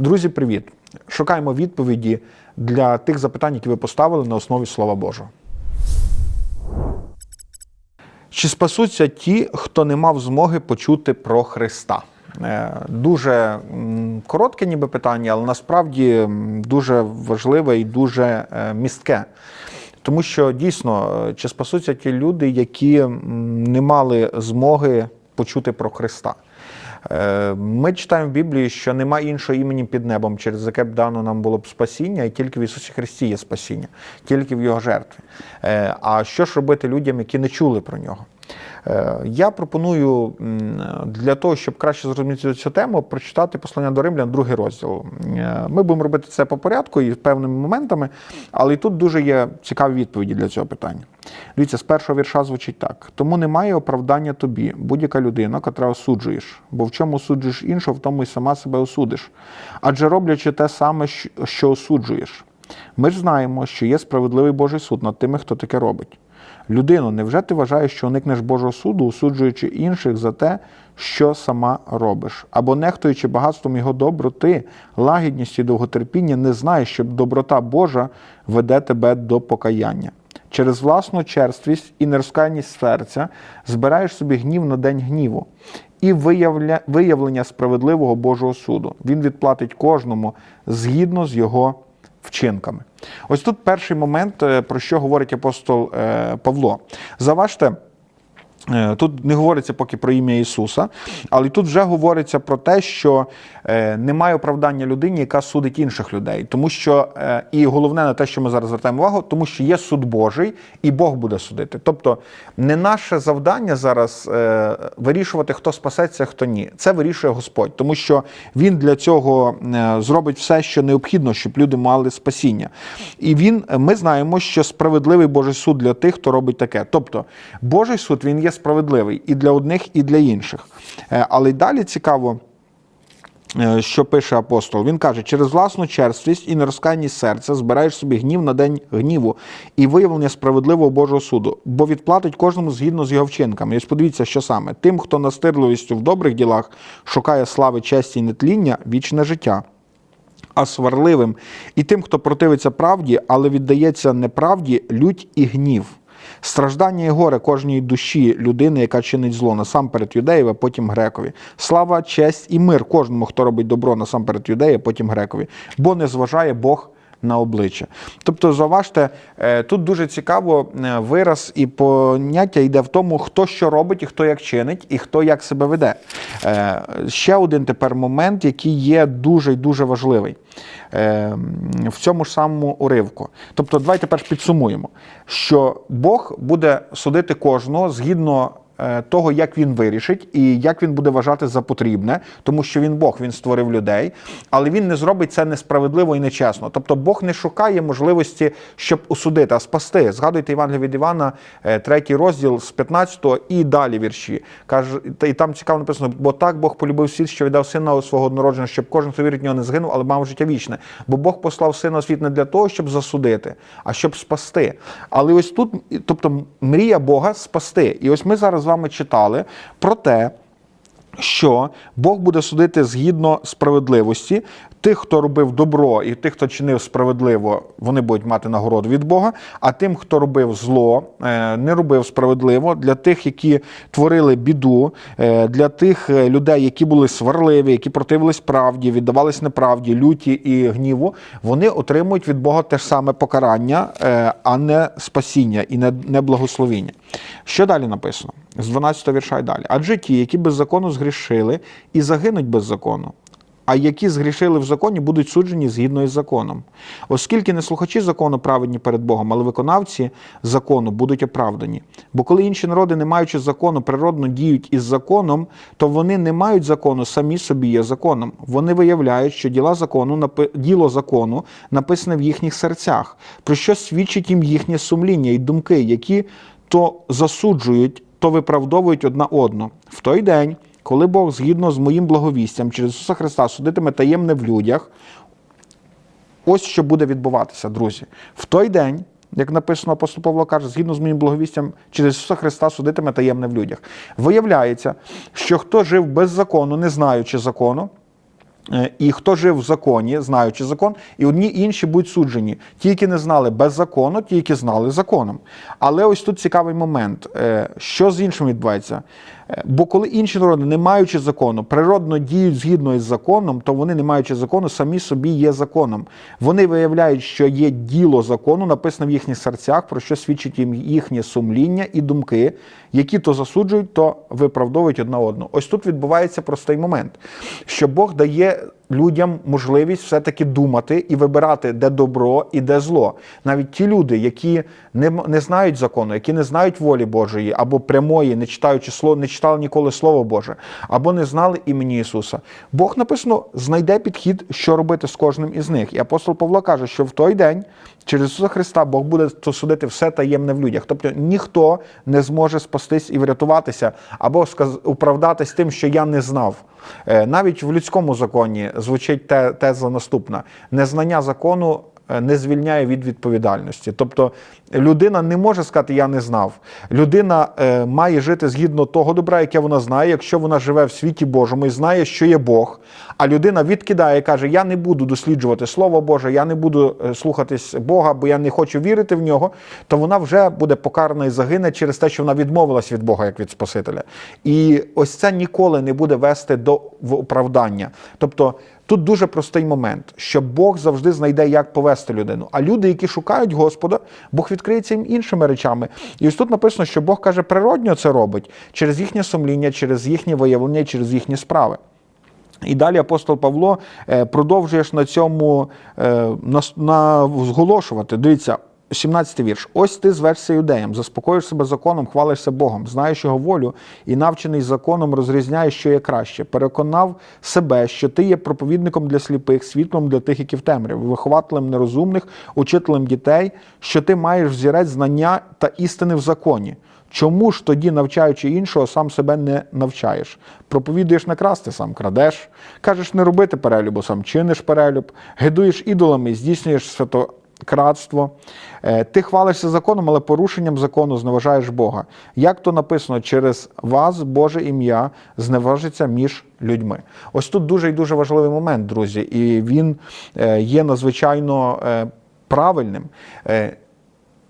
Друзі, привіт! Шукаємо відповіді для тих запитань, які ви поставили на основі Слова Божого. Чи спасуться ті, хто не мав змоги почути про Христа? Е, Дуже коротке, ніби питання, але насправді дуже важливе і дуже е, містке. Тому що дійсно, е, чи спасуться ті люди, які не мали змоги почути про Христа? Е, Ми читаємо в Біблії, що нема іншого імені під небом, через яке б дано нам було б спасіння, і тільки в Ісусі Христі є спасіння, тільки в Його жертві. Е, А що ж робити людям, які не чули про нього? Е, Я пропоную для того, щоб краще зрозуміти цю тему, прочитати послання до Римлян, другий розділ. Е, Ми будемо робити це по порядку і певними моментами, але і тут дуже є цікаві відповіді для цього питання. Дивіться, з першого вірша звучить так: тому немає оправдання тобі, будь-яка людина, котра осуджуєш, бо в чому осуджуєш іншого, в тому і сама себе осудиш. Адже роблячи те саме, що осуджуєш. Ми ж знаємо, що є справедливий Божий суд над тими, хто таке робить. Людино, невже ти вважаєш, що уникнеш Божого суду, осуджуючи інших за те, що сама робиш? Або нехтуючи багатством його доброти, лагідністю і довготерпіння, не знаєш, що доброта Божа веде тебе до покаяння. Через власну черствість і нерозкаяність серця збираєш собі гнів на день гніву і виявля... виявлення справедливого Божого суду. Він відплатить кожному згідно з його вчинками. Ось тут перший момент, е, про що говорить апостол е, Павло. Заважте. Е, Тут не говориться поки про ім'я Ісуса, але тут вже говориться про те, що е, немає оправдання людині, яка судить інших людей. Тому що, е, і головне на те, що ми зараз звертаємо увагу, тому що є суд Божий, і Бог буде судити. Тобто, не наше завдання зараз вирішувати, хто спасеться, хто ні. Це вирішує Господь, тому що Він для цього зробить все, що необхідно, щоб люди мали спасіння. І він, ми знаємо, що справедливий Божий суд для тих, хто робить таке. Тобто, Божий суд він є справедливий і для одних, і для інших. Е, Але й далі цікаво. е, Що пише апостол? Він каже: через власну черствість і нерозкаяність серця збираєш собі гнів на день гніву і виявлення справедливого Божого суду, бо відплатить кожному згідно з його вчинками. І ось подивіться, що саме тим, хто настирливістю в добрих ділах шукає слави, честі і нетління, вічне життя а сварливим, і тим, хто противиться правді, але віддається неправді, лють і гнів. Страждання і горе кожній душі людини, яка чинить зло, насамперед юдеєві, а потім грекові. Слава, честь і мир кожному, хто робить добро насамперед юдеї, а потім грекові. Бо не зважає Бог на обличчя. Тобто, заважте, е, тут дуже цікаво е, вираз і поняття йде в тому, хто що робить, і хто як чинить, і хто як себе веде. Е, Ще один тепер момент, який є дуже і дуже важливий в цьому ж самому уривку. Тобто, давайте перш підсумуємо, що Бог буде судити кожного згідно. Е, Того, як він вирішить і як він буде вважати за потрібне, тому що він Бог, він створив людей, але він не зробить це несправедливо і нечесно. Тобто Бог не шукає можливості, щоб осудити, а спасти. Згадуйте Івангелія від Івана, е, третій розділ з 15 го і далі вірші. Каже, і там цікаво написано, бо так Бог полюбив світ, що віддав сина свого однородженого, щоб кожен, хто вірить в нього, не згинув, але мав життя вічне. Бо Бог послав сина світ не для того, щоб засудити, а щоб спасти. Але ось тут, тобто, мрія Бога спасти. І ось ми зараз вами читали про те, що Бог буде судити згідно справедливості. Тих, хто робив добро, і тих, хто чинив справедливо, вони будуть мати нагороду від Бога. А тим, хто робив зло, е, не робив справедливо, для тих, які творили біду, е, для тих е, людей, які були сварливі, які противились правді, віддавались неправді, люті і гніву, вони отримують від Бога те ж саме покарання, а не спасіння і не благословіння. Що далі написано? З 12 вірша й далі. Адже ті, які без закону згрішили і загинуть без закону, а які згрішили в законі, будуть суджені згідно із законом. Оскільки не слухачі закону праведні перед Богом, але виконавці закону будуть оправдані. Бо коли інші народи, не маючи закону, природно діють із законом, то вони не мають закону, самі собі є законом. Вони виявляють, що діла закону, діло закону написане в їхніх серцях, про що свідчить їм їхнє сумління і думки, які то засуджують, то виправдовують одна одну. В той день, коли Бог згідно з моїм благовістям через Ісуса Христа судитиме таємне в людях, ось що буде відбуватися, друзі. В той день, як написано апостол Павло каже, згідно з моїм благовістям, через Ісуса Христа судитиме таємне в людях. Виявляється, що хто жив без закону, не знаючи закону, Е, І хто жив в законі, знаючи закон, і одні інші будуть суджені. Ті, які не знали без закону, ті, які знали законом. Але ось тут цікавий момент, Е, що з іншим відбувається. Бо коли інші народи, не маючи закону, природно діють згідно із законом, то вони, не маючи закону, самі собі є законом. Вони виявляють, що є діло закону, написане в їхніх серцях, про що свідчить їм їхнє сумління і думки, які то засуджують, то виправдовують одна одного. Ось тут відбувається простий момент, що Бог дає людям можливість все-таки думати і вибирати, де добро і де зло. Навіть ті люди, які не, не знають закону, які не знають волі Божої, або прямої, не читаючи слово, не читали ніколи Слово Боже, або не знали імені Ісуса. Бог написано знайде підхід, що робити з кожним із них. І апостол Павло каже, що в той день через Ісуса Христа Бог буде судити все таємне в людях. Тобто ніхто не зможе спастись і врятуватися, або сказ- оправдатись тим, що я не знав. Е, Навіть в людському законі звучить теза наступна: незнання закону не звільняє від відповідальності. Тобто людина не може сказати Я не знав. Людина е, має жити згідно того добра, яке вона знає, якщо вона живе в світі Божому і знає, що є Бог. А людина відкидає і каже: Я не буду досліджувати Слово Боже, я не буду е, слухатись Бога, бо я не хочу вірити в нього, то вона вже буде покарана і загине через те, що вона відмовилась від Бога як від Спасителя. І ось це ніколи не буде вести до оправдання. Тобто. Тут дуже простий момент, що Бог завжди знайде, як повести людину. А люди, які шукають Господа, Бог відкриється їм іншими речами. І ось тут написано, що Бог каже, природньо це робить через їхнє сумління, через їхнє виявлення, через їхні справи. І далі апостол Павло е, продовжує на цьому е, на, зголошувати. Дивіться, 17 вірш. Ось ти звершся юдеям, заспокоїш себе законом, хвалишся Богом, знаєш його волю і навчений законом розрізняєш, що є краще. Переконав себе, що ти є проповідником для сліпих, світлом для тих, які в темряві, вихователем нерозумних, учителем дітей, що ти маєш взірець знання та істини в законі. Чому ж тоді, навчаючи іншого, сам себе не навчаєш? Проповідуєш не красти, сам крадеш, кажеш не робити перелюбу, сам чиниш перелюб, гидуєш ідолами, здійснюєш святократство. Е, Ти хвалишся законом, але порушенням закону зневажаєш Бога. Як то написано, через вас Боже ім'я зневажиться між людьми. Ось тут дуже і дуже важливий момент, друзі, і він е, є надзвичайно е, правильним.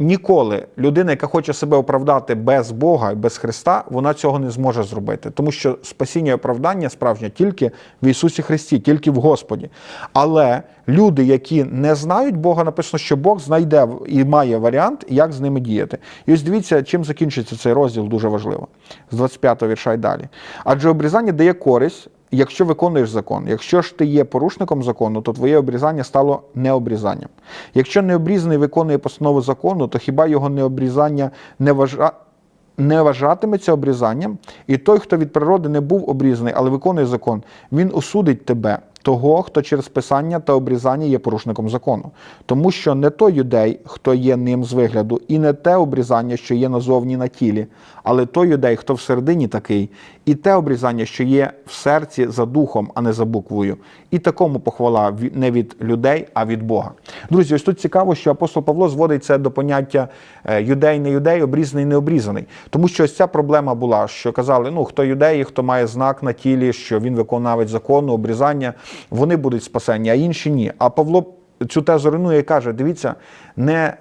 Ніколи людина, яка хоче себе оправдати без Бога і без Христа, вона цього не зможе зробити, тому що спасіння і оправдання справжнє тільки в Ісусі Христі, тільки в Господі. Але люди, які не знають Бога, написано, що Бог знайде і має варіант, як з ними діяти. І ось дивіться, чим закінчиться цей розділ, дуже важливо. З 25 вірша й далі. Адже обрізання дає користь. Якщо виконуєш закон, якщо ж ти є порушником закону, то твоє обрізання стало необрізанням. Якщо необрізаний виконує постанову закону, то хіба його необрізання не вважа... не вважатиметься обрізанням? І той, хто від природи не був обрізаний, але виконує закон, він осудить тебе, того, хто через писання та обрізання є порушником закону. Тому що не той юдей, хто є ним з вигляду, і не те обрізання, що є назовні на тілі, але той юдей, хто всередині такий, і те обрізання, що є в серці за духом, а не за буквою. І такому похвала не від людей, а від Бога. Друзі, ось тут цікаво, що апостол Павло зводить це до поняття е, юдей, не юдей, обрізаний, не обрізаний. Тому що ось ця проблема була, що казали, ну хто юдеї, хто має знак на тілі, що він виконавець закону, обрізання, вони будуть спасені, а інші ні. А Павло цю тезу руйнує і каже: дивіться, не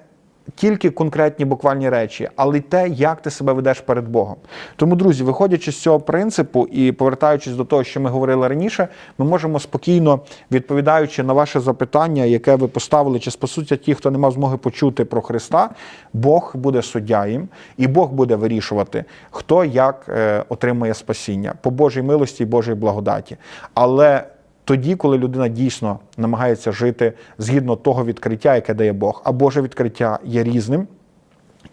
тільки конкретні буквальні речі, але й те, як ти себе ведеш перед Богом. Тому, друзі, виходячи з цього принципу і повертаючись до того, що ми говорили раніше, ми можемо спокійно, відповідаючи на ваше запитання, яке ви поставили, чи спасуться ті, хто не мав змоги почути про Христа, Бог буде суддя їм, і Бог буде вирішувати, хто як е, отримує спасіння по Божій милості і Божій благодаті. Але тоді, коли людина дійсно намагається жити згідно того відкриття, яке дає Бог, а Боже відкриття є різним.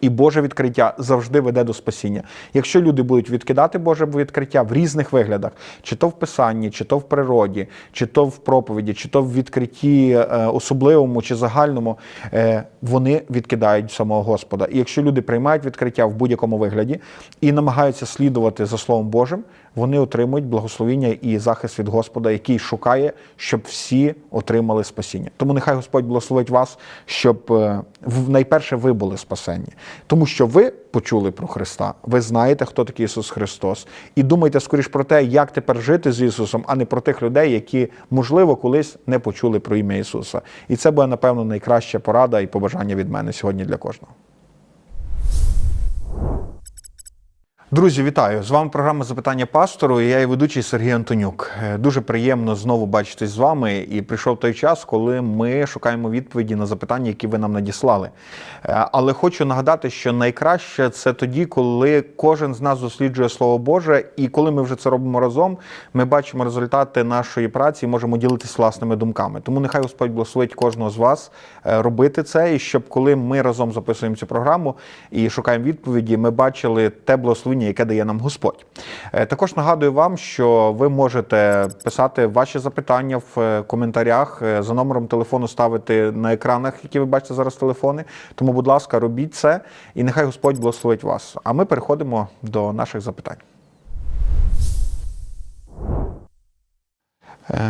І Боже відкриття завжди веде до спасіння. Якщо люди будуть відкидати Боже відкриття в різних виглядах, чи то в писанні, чи то в природі, чи то в проповіді, чи то в відкритті е, особливому чи загальному, е, вони відкидають самого Господа. І якщо люди приймають відкриття в будь-якому вигляді і намагаються слідувати за Словом Божим, вони отримують благословіння і захист від Господа, який шукає, щоб всі отримали спасіння. Тому нехай Господь благословить вас, щоб е, найперше ви були спасенні, тому що ви почули про Христа, ви знаєте, хто такий Ісус Христос, і думайте скоріш про те, як тепер жити з Ісусом, а не про тих людей, які можливо колись не почули про ім'я Ісуса. І це буде напевно найкраща порада і побажання від мене сьогодні для кожного. Друзі, вітаю! З вами програма Запитання пастору. і Я її ведучий Сергій Антонюк. Е, Дуже приємно знову бачитись з вами. І прийшов той час, коли ми шукаємо відповіді на запитання, які ви нам надіслали. Е, Але хочу нагадати, що найкраще це тоді, коли кожен з нас досліджує Слово Боже, і коли ми вже це робимо разом, ми бачимо результати нашої праці і можемо ділитися власними думками. Тому нехай Господь благословить кожного з вас е, робити це, і щоб коли ми разом записуємо цю програму і шукаємо відповіді, ми бачили те благословення, яке дає нам Господь. Е, Також нагадую вам, що ви можете писати ваші запитання в е, коментарях е, за номером телефону ставити на екранах, які ви бачите зараз телефони. Тому, будь ласка, робіть це, і нехай Господь благословить вас. А ми переходимо до наших запитань.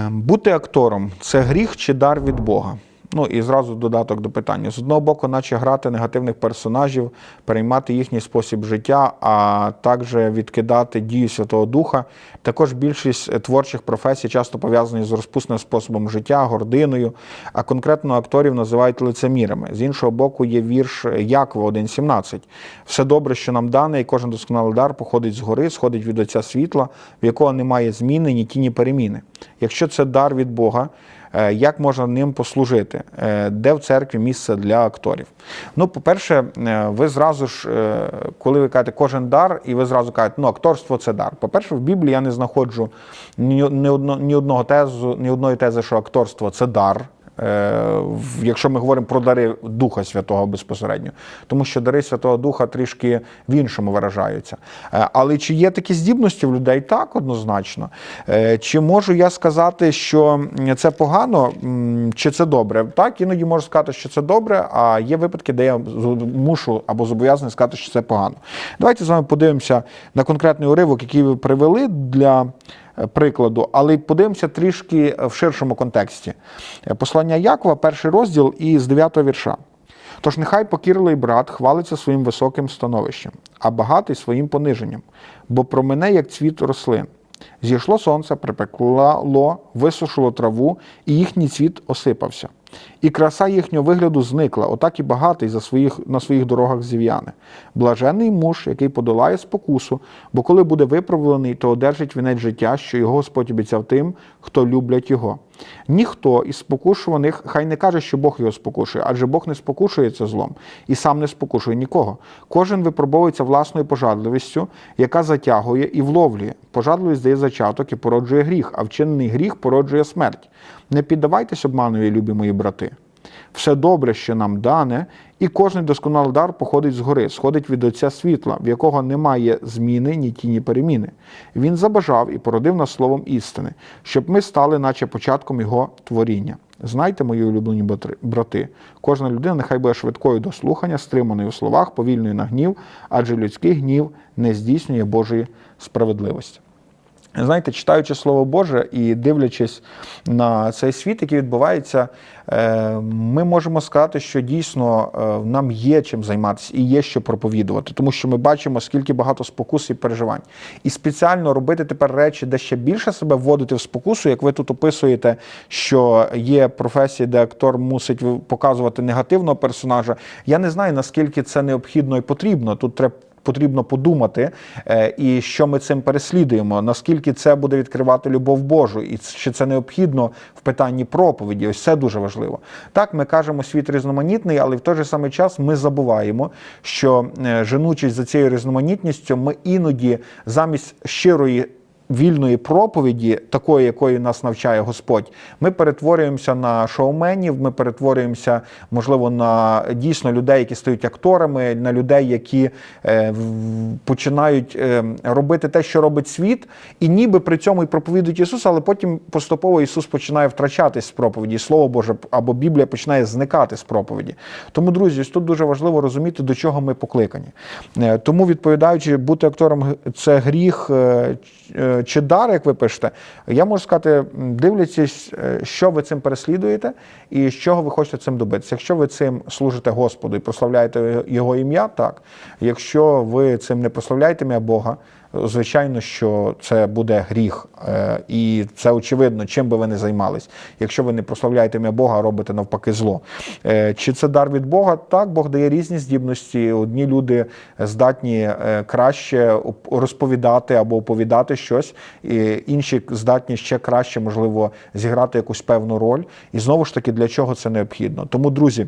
Бути актором це гріх чи дар від Бога? Ну і зразу додаток до питання. З одного боку, наче грати негативних персонажів, переймати їхній спосіб життя, а також відкидати дію Святого Духа. Також більшість е, творчих професій часто пов'язані з розпусним способом життя, гординою, а конкретно акторів називають лицемірами. З іншого боку, є вірш Якова 1.17. Все добре, що нам дане, і кожен досконалий дар походить згори, сходить від Отця світла, в якого немає зміни, ні тіні переміни. Якщо це дар від Бога, Е, Як можна ним послужити? Е, Де в церкві місце для акторів? Ну, по-перше, е, ви зразу ж, е, коли ви кажете кожен дар, і ви зразу кажете, ну акторство це дар. По-перше, в Біблії я не знаходжу ні одного тезу, ні одної тези, що акторство це дар. Е, Якщо ми говоримо про дари Духа Святого безпосередньо, тому що дари Святого Духа трішки в іншому виражаються. Е, Але чи є такі здібності в людей? Так, однозначно. Е, Чи можу я сказати, що це погано, чи це добре? Так, іноді можу сказати, що це добре, а є випадки, де я мушу або зобов'язаний сказати, що це погано. Давайте з вами подивимося на конкретний уривок, який ви привели для прикладу, але подивимося трішки в ширшому контексті. Послання Якова, перший розділ і з 9 вірша. Тож нехай покірливий брат хвалиться своїм високим становищем, а багатий своїм пониженням, бо про мене, як цвіт рослин. Зійшло сонце, припекло, висушило траву, і їхній цвіт осипався. І краса їхнього вигляду зникла, отак і багатий за своїх, на своїх дорогах зів'яне. Блажений муж, який подолає спокусу, бо коли буде виправлений, то одержить вінець життя, що його Господь обіцяв тим, хто люблять його. Ніхто із спокушуваних хай не каже, що Бог його спокушує, адже Бог не спокушується злом і сам не спокушує нікого. Кожен випробовується власною пожадливістю, яка затягує і вловлює. Пожадливість дає зачаток і породжує гріх, а вчинений гріх породжує смерть. Не піддавайтесь обманові, любі мої брати. Все добре, що нам дане, і кожний досконалий дар походить згори, сходить від Отця світла, в якого немає зміни, ні тіні переміни. Він забажав і породив нас словом істини, щоб ми стали, наче початком його творіння. Знайте, мої улюблені брати, кожна людина нехай буде швидкою до слухання, стриманою у словах, повільною на гнів, адже людський гнів не здійснює Божої справедливості. Знаєте, читаючи Слово Боже і дивлячись на цей світ, який відбувається, ми можемо сказати, що дійсно е, нам є чим займатися і є що проповідувати, тому що ми бачимо, скільки багато спокус і переживань. І спеціально робити тепер речі, де ще більше себе вводити в спокусу, як ви тут описуєте, що є професії, де актор мусить показувати негативного персонажа. Я не знаю, наскільки це необхідно і потрібно. Тут треба потрібно подумати, е, і що ми цим переслідуємо, наскільки це буде відкривати любов Божу, і чи це необхідно в питанні проповіді. Ось це дуже важливо. Так, ми кажемо, світ різноманітний, але в той же самий час ми забуваємо, що е, женучись за цією різноманітністю, ми іноді замість щирої. Вільної проповіді, такої, якої нас навчає Господь, ми перетворюємося на шоуменів, ми перетворюємося, можливо, на дійсно людей, які стають акторами, на людей, які е, починають е, робити те, що робить світ, і ніби при цьому і проповідують Ісуса, але потім поступово Ісус починає втрачатись з проповіді, Слово Боже або Біблія починає зникати з проповіді. Тому, друзі, тут дуже важливо розуміти, до чого ми покликані. Е, Тому, відповідаючи, бути актором це гріх. е, е, чи дар, як ви пишете, я можу сказати, дивлячись, е, що ви цим переслідуєте і з чого ви хочете цим добитися. Якщо ви цим служите Господу і прославляєте його ім'я, так. Якщо ви цим не прославляєте ім'я Бога, звичайно, що це буде гріх. Е, І це очевидно, чим би ви не займались. Якщо ви не прославляєте ім'я Бога, а робите навпаки зло. Е, Чи це дар від Бога? Так, Бог дає різні здібності. Одні люди здатні е, краще розповідати або оповідати щось, інші здатні ще краще, можливо, зіграти якусь певну роль. І знову ж таки, для чого це необхідно? Тому, друзі.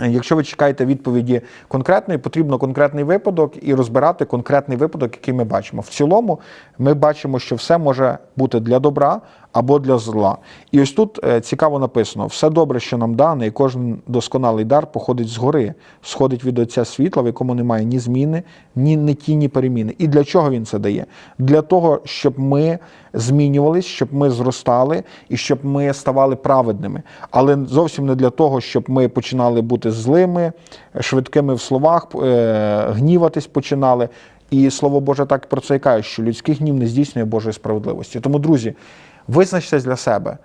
Якщо ви чекаєте відповіді конкретної, потрібно конкретний випадок і розбирати конкретний випадок, який ми бачимо. В цілому ми бачимо, що все може бути для добра або для зла. І ось тут е, цікаво написано: все добре, що нам дане, і кожен досконалий дар походить згори, сходить від Отця світла, в якому немає ні зміни, ні не ні переміни. І для чого він це дає? Для того, щоб ми змінювались, щоб ми зростали і щоб ми ставали праведними. Але зовсім не для того, щоб ми починали бути злими, швидкими в словах, е, гніватись починали. І слово Боже так про це і каже, що людський гнів не здійснює Божої справедливості. Тому, друзі, визначте для себе.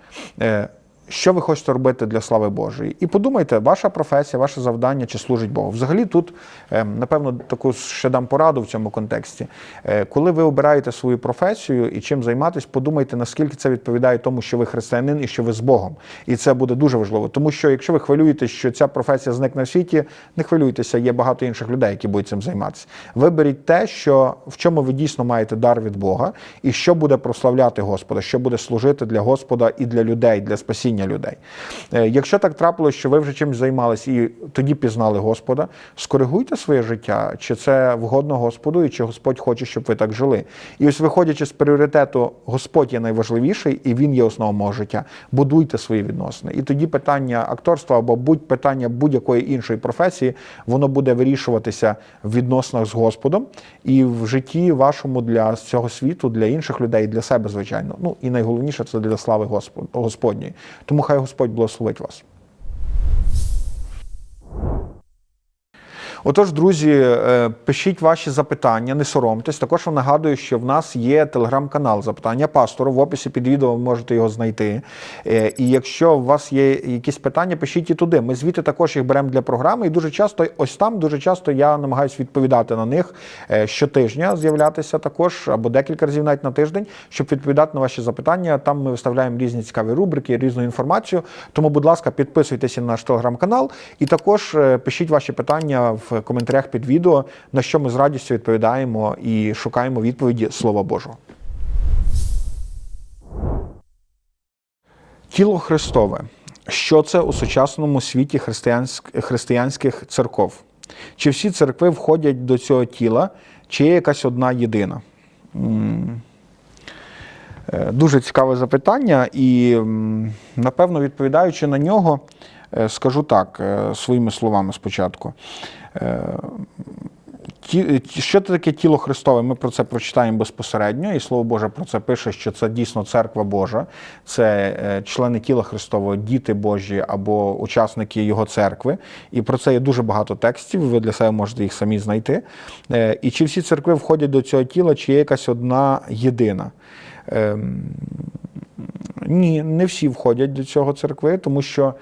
Що ви хочете робити для слави Божої? І подумайте, ваша професія, ваше завдання чи служить Богу. Взагалі, тут, е, напевно, таку ще дам пораду в цьому контексті. Е, Коли ви обираєте свою професію і чим займатись, подумайте, наскільки це відповідає тому, що ви християнин і що ви з Богом. І це буде дуже важливо. Тому що якщо ви хвилюєтесь, що ця професія зникне в світі, не хвилюйтеся, є багато інших людей, які будуть цим займатися. Виберіть те, що в чому ви дійсно маєте дар від Бога, і що буде прославляти Господа, що буде служити для Господа і для людей, для спасіння людей. Е, Якщо так трапилось, що ви вже чимось займались і тоді пізнали Господа, скоригуйте своє життя, чи це вгодно Господу, і чи Господь хоче, щоб ви так жили. І ось виходячи з пріоритету, Господь є найважливіший, і Він є основою мого життя. Будуйте свої відносини. І тоді питання акторства або будь питання будь-якої іншої професії, воно буде вирішуватися в відносинах з Господом і в житті вашому для цього світу, для інших людей, для себе, звичайно. Ну і найголовніше це для слави Господ- Господньої. Тому хай Господь благословить вас. Отож, друзі, е, пишіть ваші запитання, не соромтесь. Також нагадую, що в нас є телеграм-канал запитання пастору. В описі під відео ви можете його знайти. Е, І якщо у вас є якісь питання, пишіть і туди. Ми звідти також їх беремо для програми. І дуже часто, ось там, дуже часто я намагаюся відповідати на них е, щотижня, з'являтися також або декілька разів навіть на тиждень, щоб відповідати на ваші запитання. Там ми виставляємо різні цікаві рубрики, різну інформацію. Тому, будь ласка, підписуйтеся на наш телеграм-канал і також пишіть ваші питання в коментарях під відео, на що ми з радістю відповідаємо і шукаємо відповіді Слова Божого. Тіло Христове. Що це у сучасному світі християнських церков? Чи всі церкви входять до цього тіла, чи є якась одна єдина? Е, Дуже цікаве запитання, і напевно, відповідаючи на нього, е, скажу так е, своїми словами спочатку. Що це таке тіло Христове? Ми про це прочитаємо безпосередньо, і Слово Боже про це пише, що це дійсно церква Божа, це е, члени тіла Христового, діти Божі або учасники Його церкви. І про це є дуже багато текстів. Ви для себе можете їх самі знайти. Е, І чи всі церкви входять до цього тіла, чи є якась одна єдина? Ем, ні, не всі входять до цього церкви, тому що,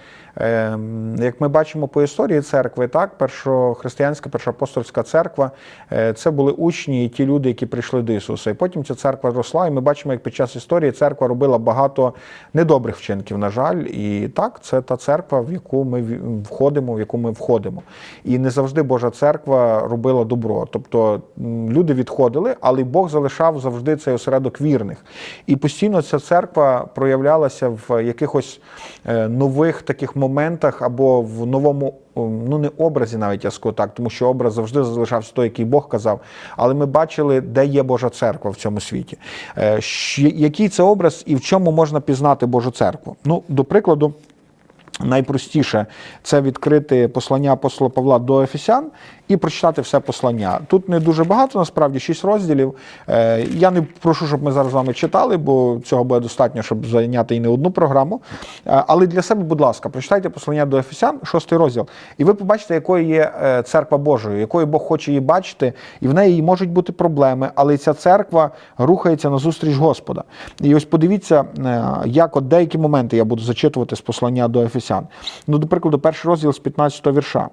як ми бачимо по історії церкви, так, першохристиянська, першоапостольська церква е, це були учні і ті люди, які прийшли до Ісуса. І потім ця церква росла, і ми бачимо, як під час історії церква робила багато недобрих вчинків, на жаль. І так, це та церква, в яку ми входимо, в яку ми входимо. І не завжди Божа церква робила добро. Тобто люди відходили, але Бог залишав завжди цей осередок вірних. І постійно ця церква проявлялася в якихось е, нових таких моментах або в новому. Ну, не образі навіть я скажу так, тому що образ завжди залишався той, який Бог казав. Але ми бачили, де є Божа церква в цьому світі. Е, Який це образ і в чому можна пізнати Божу церкву? Ну, до прикладу, Найпростіше це відкрити послання апостола Павла до Ефесян і прочитати все послання. Тут не дуже багато, насправді, шість розділів. Е, Я не прошу, щоб ми зараз з вами читали, бо цього буде достатньо, щоб зайняти і не одну програму. Е, Але для себе, будь ласка, прочитайте послання до Ефесян, шостий розділ, і ви побачите, якою є е, церква Божою, якою Бог хоче її бачити, і в неї можуть бути проблеми, але ця церква рухається назустріч Господа. І ось подивіться, як от деякі моменти я буду зачитувати з послання до Ефесян. Ну, до прикладу, перший розділ з 15 вірша.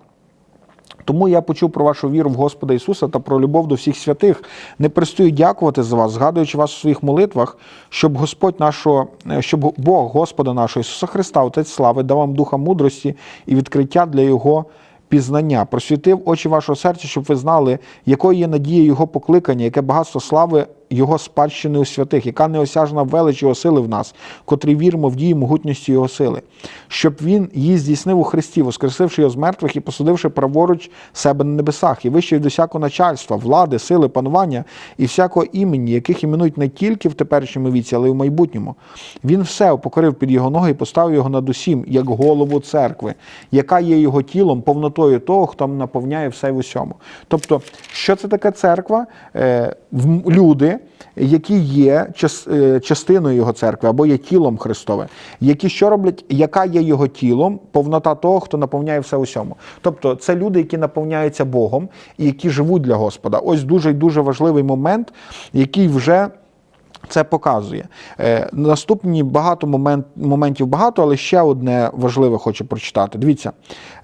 Тому я почув про вашу віру в Господа Ісуса та про любов до всіх святих. Не перестаю дякувати за вас, згадуючи вас у своїх молитвах, щоб Господь нашого, е, щоб Бог Господа нашого Ісуса Христа, Отець слави, дав вам духа мудрості і відкриття для Його пізнання, просвітив очі вашого серця, щоб ви знали, якою є надія Його покликання, яке багатство слави Його спадщини у святих, яка неосяжна велич Його сили в нас, котрі віримо в дії могутності Його сили, щоб Він її здійснив у Христі, воскресивши його з мертвих і посадивши праворуч себе на небесах, і вище від усякого начальства, влади, сили, панування і всякого імені, яких іменують не тільки в теперішньому віці, але й в майбутньому. Він все покорив під його ноги і поставив його над усім, як голову церкви, яка є його тілом, повнотою того, хто наповняє все в усьому. Тобто, що це таке церква? Е, Люди, які є е, частиною його церкви або є тілом Христове, які що роблять, яка є його тілом, повнота того, хто наповняє все усьому. Тобто, це люди, які наповняються Богом і які живуть для Господа. Ось дуже дуже важливий момент, який вже. Це показує. Е, наступні багато момент, моментів багато, але ще одне важливе хочу прочитати. Дивіться,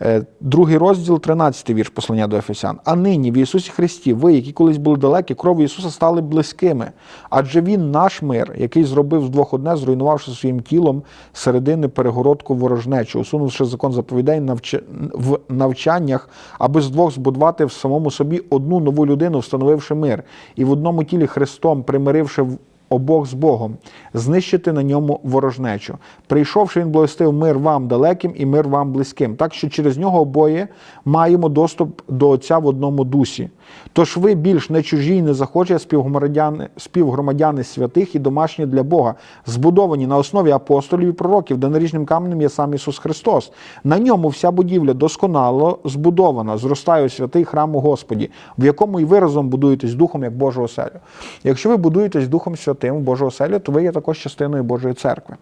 е, другий розділ, 13 вірш послання до Ефесян. А нині в Ісусі Христі, ви, які колись були далекі, кров'ю Ісуса стали близькими. Адже Він наш мир, який зробив з двох одне, зруйнувавши своїм тілом середини перегородку ворожнечу, усунувши закон заповідей навч... в навчаннях, аби з двох збудувати в самому собі одну нову людину, встановивши мир, і в одному тілі Христом, примиривши обох з Богом, знищити на ньому ворожнечу. Прийшовши, він благостив мир вам далеким і мир вам близьким. Так що через нього обоє маємо доступ до Отця в одному дусі. Тож ви більш не чужі і не захочі, а співгромадяни, співгромадяни святих і домашні для Бога, збудовані на основі апостолів і пророків, де наріжним каменем є сам Ісус Христос. На ньому вся будівля досконало збудована, зростає у святий храм у Господі, в якому і ви разом будуєтесь духом як Божого оселю. Якщо ви будуєтесь Духом Святим в Божого оселю, то ви є також частиною Божої церкви.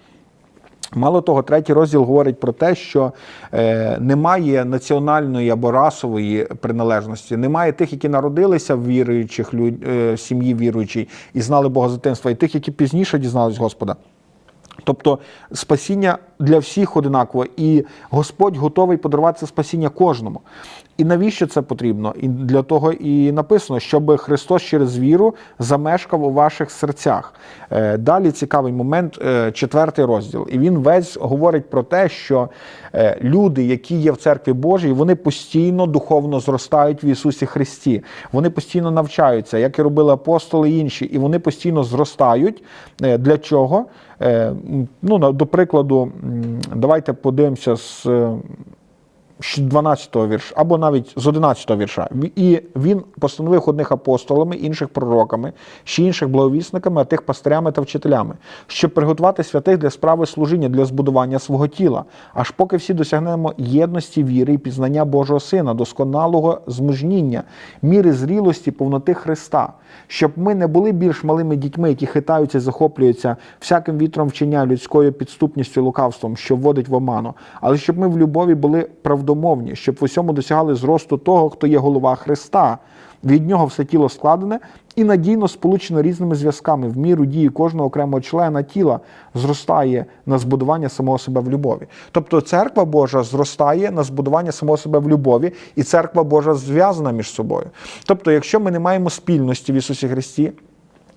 Мало того, третій розділ говорить про те, що е, немає національної або расової приналежності, немає тих, які народилися в віруючих люд, е, сім'ї віруючій і знали з і тих, які пізніше дізнались Господа. Тобто спасіння для всіх одинаково, і Господь готовий подарувати спасіння кожному. І навіщо це потрібно? І для того і написано, щоб Христос через віру замешкав у ваших серцях. Е, Далі цікавий момент, е, четвертий розділ. І він весь говорить про те, що е, люди, які є в церкві Божій, вони постійно духовно зростають в Ісусі Христі. Вони постійно навчаються, як і робили апостоли і інші, і вони постійно зростають. Для чого? Ну, до прикладу, давайте подивимося з. Е, з 12 вірша, або навіть з 11 вірша. І він постановив одних апостолами, інших пророками, ще інших благовісниками, а тих пастирями та вчителями, щоб приготувати святих для справи служіння, для збудування свого тіла, аж поки всі досягнемо єдності віри і пізнання Божого Сина, досконалого змужніння, міри зрілості, повноти Христа, щоб ми не були більш малими дітьми, які хитаються захоплюються всяким вітром вчення, людською підступністю лукавством, що вводить в оману, але щоб ми в любові були правдомовні, щоб в усьому досягали зросту того, хто є голова Христа. Від нього все тіло складене і надійно сполучено різними зв'язками в міру дії кожного окремого члена тіла зростає на збудування самого себе в любові. Тобто церква Божа зростає на збудування самого себе в любові, і церква Божа зв'язана між собою. Тобто, якщо ми не маємо спільності в Ісусі Христі,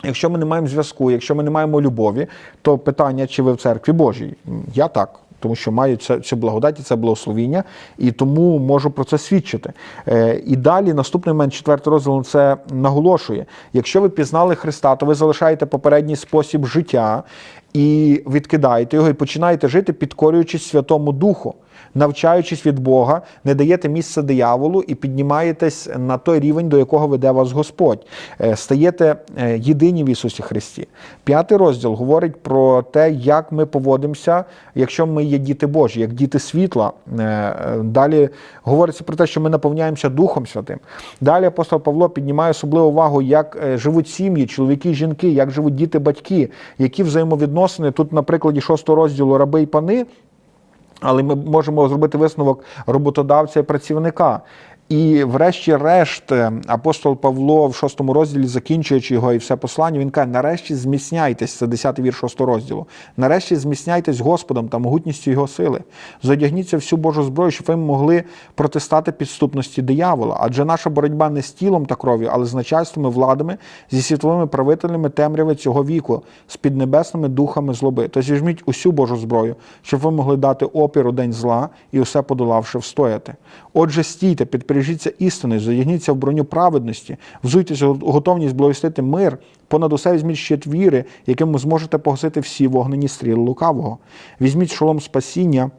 Якщо ми не маємо зв'язку, якщо ми не маємо любові, то питання, чи ви в церкві Божій? Я так. Тому що маю цю, цю благодать і це благословіння, і тому можу про це свідчити. Е, і далі наступний момент, четвертий розділ, це наголошує. Якщо ви пізнали Христа, то ви залишаєте попередній спосіб життя і відкидаєте його, і починаєте жити, підкорюючись Святому Духу, навчаючись від Бога, не даєте місце дияволу і піднімаєтесь на той рівень, до якого веде вас Господь. Е, Стаєте е, єдині в Ісусі Христі. П'ятий розділ говорить про те, як ми поводимося, якщо ми є діти Божі, як діти світла. Е, Далі говориться про те, що ми наповняємося Духом Святим. Далі апостол Павло піднімає особливу увагу, як живуть сім'ї, чоловіки, жінки, як живуть діти, батьки, які взаємовідносини тут, на прикладі шостого розділу раби і пани. Але ми можемо зробити висновок роботодавця і працівника. І, врешті-решт, е, апостол Павло в шостому розділі, закінчуючи його і все послання, він каже: нарешті зміцняйтесь, це 10 вірш шостого розділу. Нарешті зміцняйтесь Господом та могутністю Його сили. Зодягніться всю Божу зброю, щоб ви могли протистати підступності диявола. Адже наша боротьба не з тілом та кров'ю, але з начальствами, владами, зі світовими правителями темряви цього віку, з піднебесними духами злоби. Тож візьміть усю Божу зброю, щоб ви могли дати опір у день зла і усе подолавши встояти. Отже, стійте, підпережіться істиною, задягніться в броню праведності, взуйтеся у готовність благословити мир, понад усе візьміть щит віри, яким ви зможете погасити всі вогнені стріли лукавого. Візьміть шолом спасіння.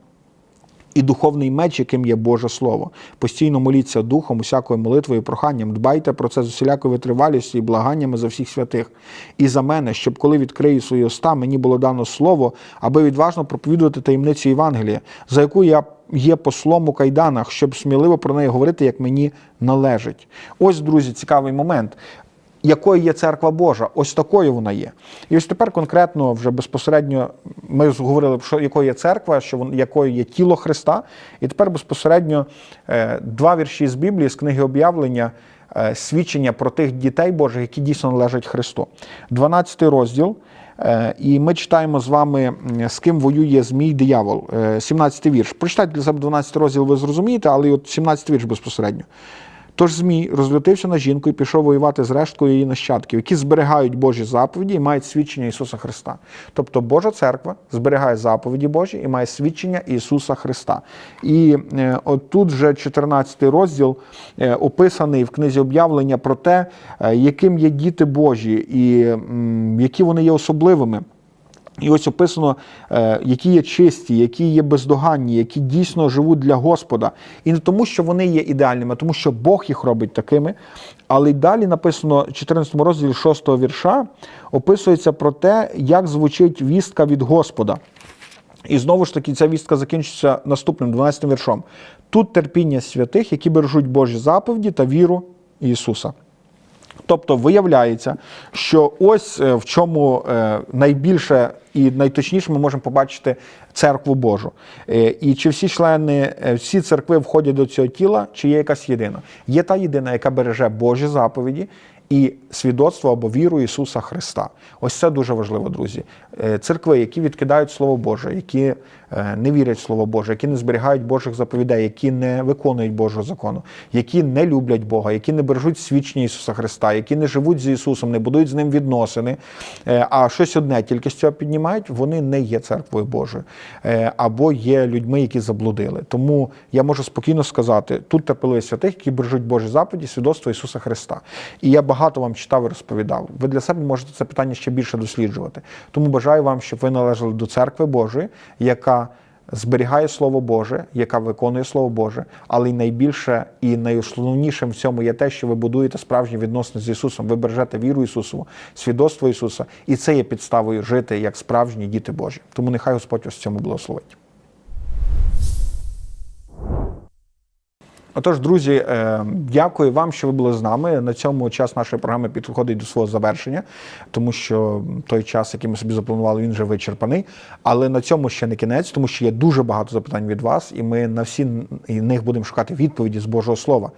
І духовний меч, яким є Боже Слово. Постійно моліться духом, усякою молитвою проханням. Дбайте про це з усілякою витривалістю і благаннями за всіх святих. І за мене, щоб коли відкрию свої уста, мені було дано слово, аби відважно проповідувати таємницю Євангелія, за яку я є послом у кайданах, щоб сміливо про неї говорити, як мені належить. Ось, друзі, цікавий момент якою є церква Божа, ось такою вона є. І ось тепер конкретно, вже безпосередньо, ми говорили, що якою є церква, що вон, якою є тіло Христа. І тепер безпосередньо е, два вірші з Біблії, з книги об'явлення, е, свідчення про тих дітей Божих, які дійсно належать Христу. 12 розділ. Е, І ми читаємо з вами, з ким воює Змій диявол. Е, 17 вірш. Прочитайте для себе 12 розділ, ви зрозумієте, але от 17 вірш безпосередньо. Тож Змій розлютився на жінку і пішов воювати з решткою її нащадків, які зберігають Божі заповіді і мають свідчення Ісуса Христа. Тобто Божа церква зберігає заповіді Божі і має свідчення Ісуса Христа. І е, отут же 14 розділ е, описаний в книзі об'явлення про те, е, яким є діти Божі і м, які вони є особливими. І ось описано, е, які є чисті, які є бездоганні, які дійсно живуть для Господа. І не тому, що вони є ідеальними, а тому, що Бог їх робить такими. Але й далі написано в 14 розділі 6 вірша, описується про те, як звучить вістка від Господа. І знову ж таки, ця вістка закінчиться наступним 12 віршом. Тут терпіння святих, які бережуть Божі заповіді та віру Ісуса. Тобто виявляється, що ось е, в чому е, найбільше і найточніше ми можемо побачити церкву Божу. Е, І чи всі члени, всі церкви входять до цього тіла, чи є якась єдина? Є та єдина, яка береже Божі заповіді. І свідоцтво або віру Ісуса Христа. Ось це дуже важливо, друзі. Е, Церкви, які відкидають Слово Боже, які е, не вірять в Слово Боже, які не зберігають Божих заповідей, які не виконують Божого закону, які не люблять Бога, які не бережуть свідчення Ісуса Христа, які не живуть з Ісусом, не будують з ним відносини, е, а щось одне тільки з цього піднімають, вони не є церквою Божою або є людьми, які заблудили. Тому я можу спокійно сказати: тут терпеливі святих, які бережуть Божі заповіді, свідоцтво Ісуса Христа. І я багато вам читав і розповідав. Ви для себе можете це питання ще більше досліджувати. Тому бажаю вам, щоб ви належали до церкви Божої, яка зберігає Слово Боже, яка виконує Слово Боже, але й найбільше і найосновнішим в цьому є те, що ви будуєте справжні відносини з Ісусом. Ви бережете віру Ісусову, свідоцтво Ісуса, і це є підставою жити як справжні діти Божі. Тому нехай Господь в цьому благословить. Отож, друзі, е, дякую вам, що ви були з нами. На цьому час нашої програми підходить до свого завершення, тому що той час, який ми собі запланували, він вже вичерпаний. Але на цьому ще не кінець, тому що є дуже багато запитань від вас, і ми на всі них будемо шукати відповіді з Божого Слова.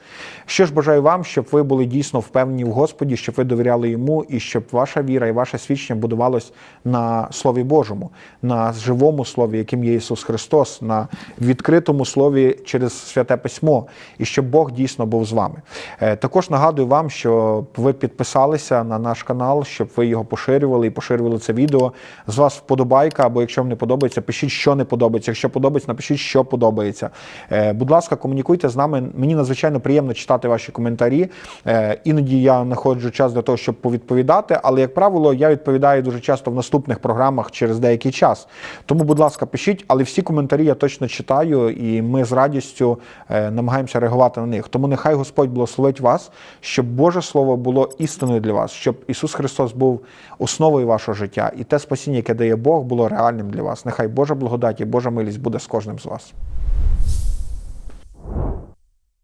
Що ж бажаю вам, щоб ви були дійсно впевнені в Господі, щоб ви довіряли йому, і щоб ваша віра і ваше свідчення будувалось на Слові Божому, на живому слові, яким є Ісус Христос, на відкритому слові через святе письмо. І щоб Бог дійсно був з вами. Е, Також нагадую вам, що ви підписалися на наш канал, щоб ви його поширювали і поширювали це відео. З вас вподобайка, або якщо вам не подобається, пишіть, що не подобається. Якщо подобається, напишіть, що подобається. Е, Будь ласка, комунікуйте з нами. Мені надзвичайно приємно читати ваші коментарі. Е, Іноді я знаходжу час для того, щоб повідповідати, але, як правило, я відповідаю дуже часто в наступних програмах через деякий час. Тому, будь ласка, пишіть, але всі коментарі я точно читаю, і ми з радістю е, намагаємося реагувати на них. Тому нехай Господь благословить вас, щоб Боже Слово було істиною для вас, щоб Ісус Христос був основою вашого життя, і те спасіння, яке дає Бог, було реальним для вас. Нехай Божа благодать і Божа милість буде з кожним з вас.